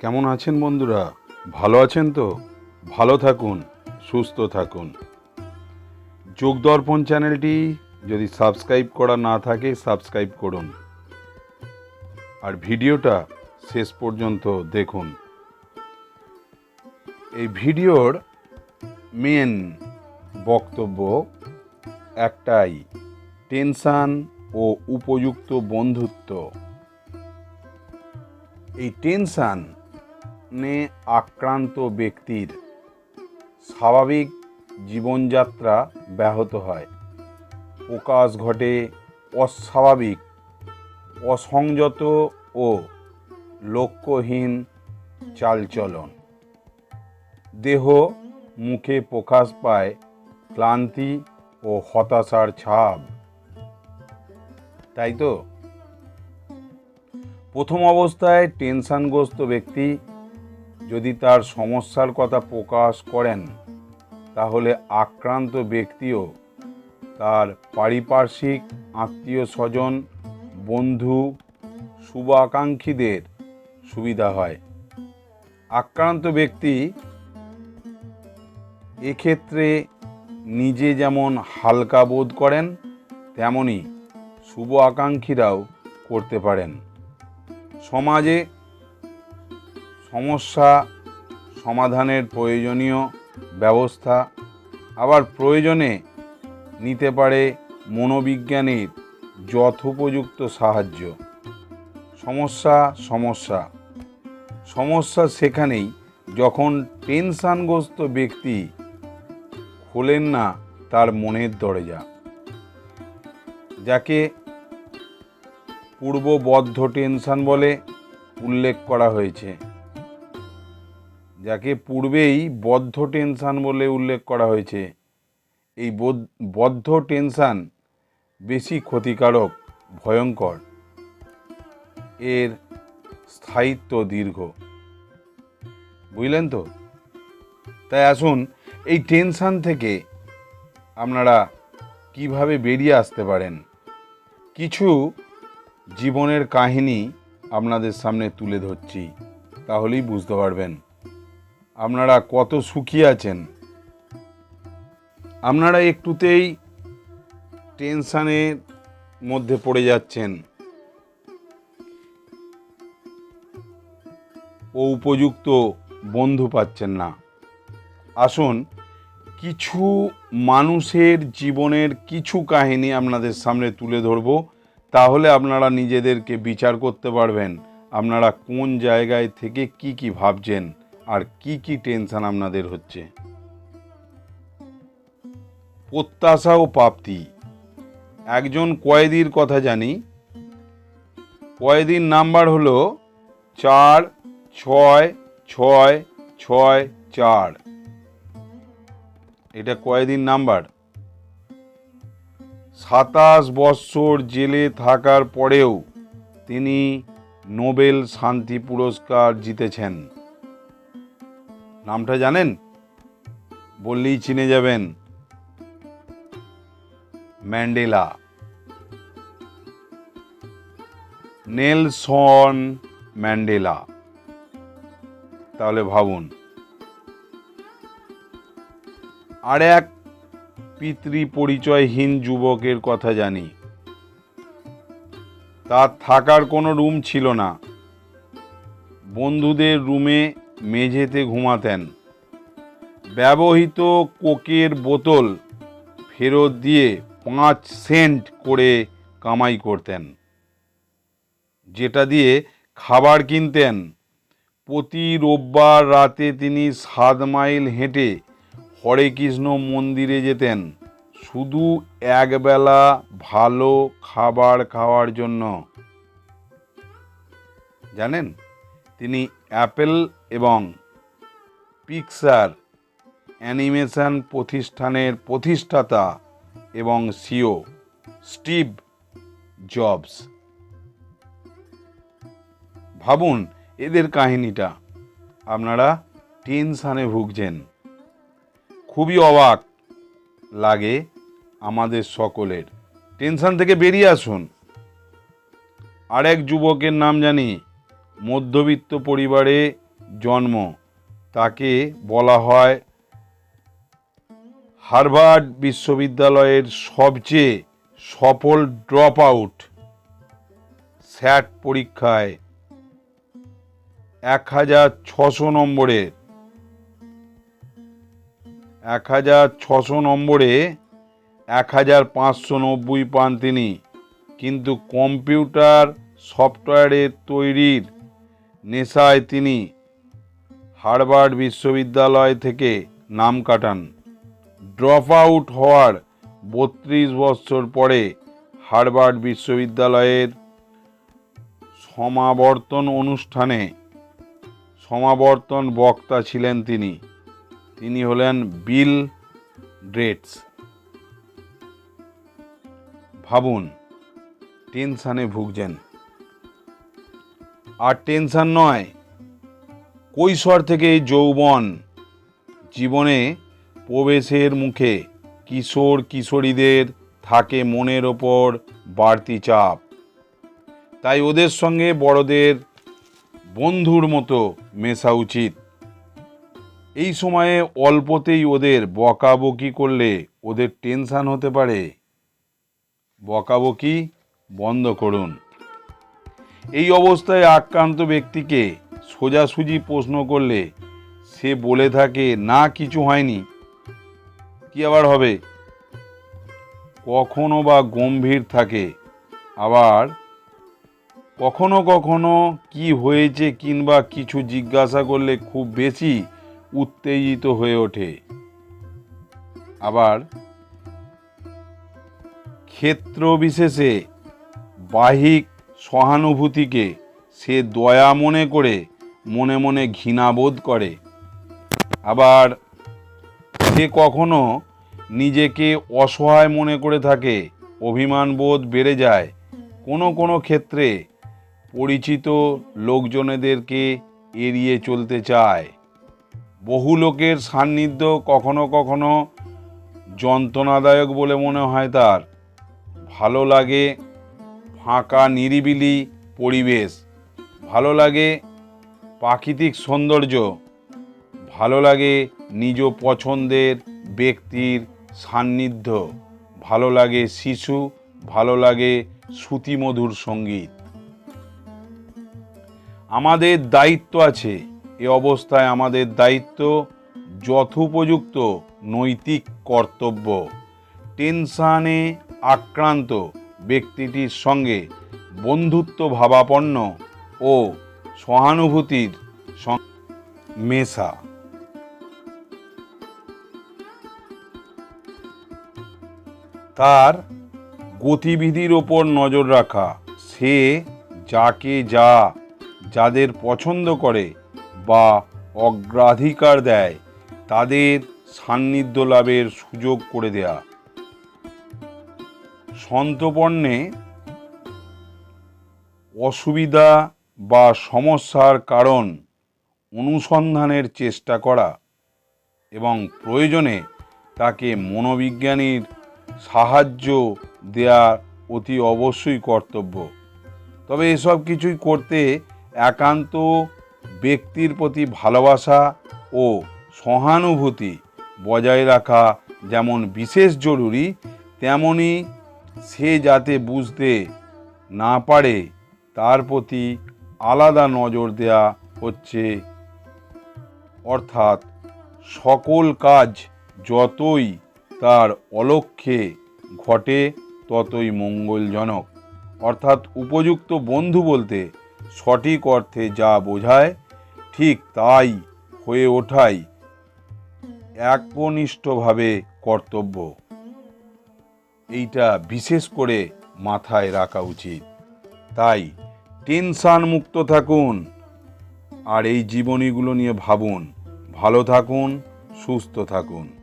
কেমন আছেন বন্ধুরা? ভালো আছেন তো? ভালো থাকুন, সুস্থ থাকুন। যোগদর্পণ চ্যানেলটি যদি সাবস্ক্রাইব করা না থাকে, সাবস্ক্রাইব করুন। আর ভিডিওটা শেষ পর্যন্ত দেখুন। এই ভিডিওর মেন বক্তব্য একটাই, টেনশান ও উপযুক্ত বন্ধুত্ব। এই টেনশানে আক্রান্ত ব্যক্তির স্বাভাবিক জীবনযাত্রা ব্যাহত হয়। প্রকাশ ঘটে অস্বাভাবিক, অসংযত ও লক্ষ্যহীন চালচলন। দেহ মুখে প্রকাশ পায় ক্লান্তি ও হতাশার ছাপ। তাই তো? প্রথম অবস্থায় টেনশনগ্রস্ত ব্যক্তি যদি তার সমস্যার কথা প্রকাশ করেন, তাহলে আক্রান্ত ব্যক্তিও তার পারিপার্শ্বিক আত্মীয় স্বজন, বন্ধু, শুভাকাঙ্ক্ষীদের সুবিধা হয়। আক্রান্ত ব্যক্তি এক্ষেত্রে নিজে যেমন হালকা বোধ করেন, তেমনি শুভ আকাঙ্ক্ষীরাও করতে পারেন। সমাজে সমস্যা সমাধানের প্রয়োজনীয় ব্যবস্থা আবার প্রয়োজনে নিতে পারে মনোবিজ্ঞানীর যথোপযুক্ত সাহায্য। সমস্যা সমস্যা। সমস্যা সেখানেই যখন টেনশানগ্রস্ত ব্যক্তি খোলেন না তার মনের দরজা। যাকে পূর্ববদ্ধ টেনশন বলে উল্লেখ করা হয়েছে। যাকে পূর্বেই বদ্ধ টেনশান বলে উল্লেখ করা হয়েছে। এই বদ- বদ্ধ টেনশান বেশি ক্ষতিকারক, ভয়ঙ্কর। এর স্থায়িত্ব দীর্ঘ। বুঝলেন তো? তাই আসুন, এই টেনশান থেকে আপনারা কীভাবে বেরিয়ে আসতে পারেন? কিছু জীবনের কাহিনী আপনাদের সামনে তুলে ধরছি, তাহলেই বুঝতে পারবেন। আপনারা কত সুখী আছেন? আপনারা একটুতেই টেনশানের মধ্যে পড়ে যাচ্ছেন। ও উপযুক্ত বন্ধু পাচ্ছেন না। আসুন, কিছু মানুষের জীবনের কিছু কাহিনী আপনাদের সামনে তুলে ধরবো, তাহলে আপনারা নিজেদেরকে বিচার করতে পারবেন। আপনারা কোন জায়গায় থেকে কি কি ভাবছেন? আর কি কি টেনশন আপনাদের হচ্ছে? প্রত্যাশা ও প্রাপ্তি। একজন কয়েদির কথা জানি। কয়েদির নাম্বার হলো চার, ছয় ছয় ছয়, চার। এটা কয়েদিন নাম্বার। সাতাশ বৎসর জেলে থাকার পরেও তিনি নোবেল শান্তি পুরস্কার জিতেছেন। নামটা জানেন? বললেই চিনে যাবেন। ম্যান্ডেলা। Nelson Mandela. তাহলে ভাবুন। আর এক পিতৃ পরিচয়হীন যুবকের কথা জানি। তার থাকার কোনো রুম ছিল না। বন্ধুদের রুমে মেঝেতে ঘুমাতেন। ব্যবহৃত কোকের বোতল ফেরত দিয়ে পাঁচ সেন্ট করে কামাই করতেন। যেটা দিয়ে খাবার কিনতেন। প্রতি রোববার রাতে তিনি সাত মাইল হেঁটে হরে কৃষ্ণ মন্দিরে যেতেন। শুধু একবেলা ভালো খাবার খাওয়ার জন্য। জানেন, তিনি অ্যাপেল এবং পিকসার অ্যানিমেশন প্রতিষ্ঠানের প্রতিষ্ঠাতা এবং সিও স্টিভ জবস। ভাবুন, এদের কাহিনীটা। আপনারা টেনশানে ভুগছেন। খুবই অবাক লাগে আমাদের সকলের। টেনশান থেকে বেরিয়ে আসুন। আরেক যুবকের নাম জানি মধ্যবিত্ত পরিবারে জন্ম। তাকে বলা হয় হার্ভার্ড বিশ্ববিদ্যালয়ের সবচেয়ে সফল ড্রপ আউট স্যাট পরীক্ষায় এক হাজার ছশো নম্বরের এক হাজার ছশো নম্বরে এক হাজার পাঁচশো নব্বই পান তিনি। কিন্তু কম্পিউটার সফটওয়্যারের তৈরির নেশায় তিনি হার্ভার্ড বিশ্ববিদ্যালয় থেকে নাম কাটান। ড্রপ আউট হওয়ার বত্রিশ বছর পরে হার্ভার্ড বিশ্ববিদ্যালয়ের সমাবর্তন অনুষ্ঠানে সমাবর্তন বক্তা ছিলেন তিনি। তিনি হলেন বিল ড্রেটস। ভাবুন, টেনশানে ভুগছেন। আর টেনশন নয়। কৈশোর থেকে যৌবন জীবনে প্রবেশের মুখে কিশোর কিশোরীদের থাকে মনের ওপর বাড়তি চাপ। তাই ওদের সঙ্গে বড়দের বন্ধুর মতো মেশা উচিত। এই সময়ে অল্পতেই ওদের বকাবকি করলে ওদের টেনশান হতে পারে। বকাবকি বন্ধ করুন। এই অবস্থায় আক্রান্ত ব্যক্তিকে সোজাসুজি প্রশ্ন করলে সে বলে থাকে, না, কিছু হয়নি। কি আবার হবে? কখনো বা গম্ভীর থাকে। আবার কখনো কখনো কি হয়েছে কিংবা কিছু জিজ্ঞাসা করলে খুব বেশি উত্তেজিত হয়ে ওঠে। আবার ক্ষেত্র বিশেষে বাহিক সহানুভূতিকে সে দয়া মনে করে মনে মনে ঘৃণাবোধ করে। আবার সে কখনো নিজেকে অসহায় মনে করে থাকে, অভিমান বোধ বেড়ে যায়। কোনো কোনো ক্ষেত্রে পরিচিত লোকজনেদেরকে এড়িয়ে চলতে চায়। বহু লোকের সান্নিধ্য কখনো কখনো যন্ত্রণাদায়ক বলে মনে হয় তার। ভালো লাগে ফাঁকা নিরিবিলি পরিবেশ। ভালো লাগে প্রাকৃতিক সৌন্দর্য। ভালো লাগে নিজ পছন্দের ব্যক্তির সান্নিধ্য। ভালো লাগে শিশু, ভালো লাগে শ্রুতিমধুর সংগীত। আমাদের দায়িত্ব আছে। এ অবস্থায় আমাদের দায়িত্ব যথোপযুক্ত নৈতিক কর্তব্য। টেনশানে আক্রান্ত। ব্যক্তিটির সঙ্গে বন্ধুত্ব ভাবাপন্ন ও সহানুভূতির মেশা। তার গতিবিধির ওপর নজর রাখা। সে যাকে যা যাদের পছন্দ করে বা অগ্রাধিকার দেয়, তাদের সান্নিধ্য লাভের সুযোগ করে দেয়া। সন্তপর্ণে অসুবিধা বা সমস্যার কারণ অনুসন্ধানের চেষ্টা করা এবং প্রয়োজনে তাকে মনোবিজ্ঞানীর সাহায্য দেয়া অতি অবশ্যই কর্তব্য। তবে এসব কিছুই করতে একান্ত ব্যক্তির প্রতি ভালোবাসা ও সহানুভূতি বজায় রাখা যেমন বিশেষ জরুরি, তেমনি সে যাতে বুঝতে না পারে, তার প্রতি আলাদা নজর দেয়া হচ্ছে। অর্থাৎ সকল কাজ যতই তার অলক্ষ্যে ঘটে, ততই মঙ্গলজনক। অর্থাৎ উপযুক্ত বন্ধু বলতে সঠিক অর্থে যা বোঝায়, ঠিক তাই হয়ে ওঠাই। একনিষ্ঠভাবে কর্তব্য। এইটা বিশেষ করে মাথায় রাখা উচিত। তাই টেনশান মুক্ত থাকুন আর এই জীবনীগুলো নিয়ে ভাবুন। ভালো থাকুন, সুস্থ থাকুন।